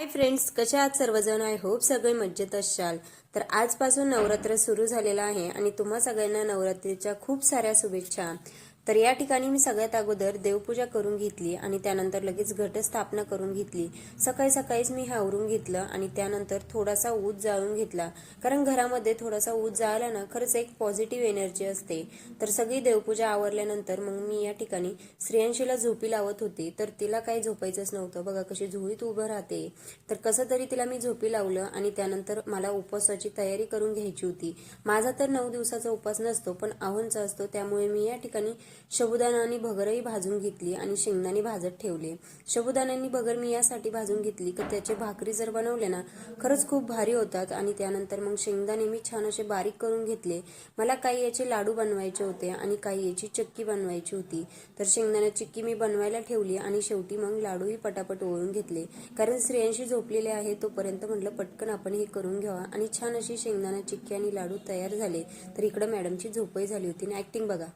Hi friends कशा आहात सर्वजण? आय होप सगळे मज्जेत असाल. तर आजपासून नवरात्र सुरू झालेलं आहे आणि तुम्हा सगळ्यांना नवरात्रीच्या खूप साऱ्या शुभेच्छा. तर या ठिकाणी मी सगळ्यात अगोदर देवपूजा करून घेतली आणि त्यानंतर लगेच घटस्थापना करून घेतली. सकाळी सकाळीच मी हावरून घेतलं आणि त्यानंतर थोडासा ऊद जाळून घेतला. कारण घरामध्ये थोडासा ऊद जाळला ना खरंच एक पॉझिटिव्ह एनर्जी असते. तर सगळी देवपूजा आवरल्यानंतर मग मी या ठिकाणी श्रेयांशीला झोपी लावत होती. तर तिला काही झोपायचंच नव्हतं. बघा कशी झोळीत उभं राहते. तर कसं तरी तिला मी झोपी लावलं आणि त्यानंतर मला उपवासाची तयारी करून घ्यायची होती. माझा तर नऊ दिवसाचा उपवास नसतो पण आव्हानचा असतो. त्यामुळे मी या ठिकाणी शबुदाणा आणि भगरही भाजून घेतली आणि शेंगदाणे भाजत ठेवले. शबुदाण्यानी भगर मी यासाठी भाजून घेतली की त्याचे भाकरी जर बनवले ना खरंच खूप भारी होतात. आणि त्यानंतर मग शेंगदाणे मी छान असे बारीक करून घेतले. मला काही याचे लाडू बनवायचे होते आणि काही याची चक्की बनवायची होती. तर शेंगदाण्या चिक्की मी बनवायला ठेवली आणि शेवटी मग लाडूही पटापट ओळून घेतले. कारण स्त्रियांशी झोपलेले आहे तोपर्यंत म्हटलं पटकन आपण हे करून घ्यावा. आणि छान अशी शेंगदाणा चिक्की आणि लाडू तयार झाले. तर इकडं मॅडमची झोपही झाली होती आणि ऍक्टिंग बघा.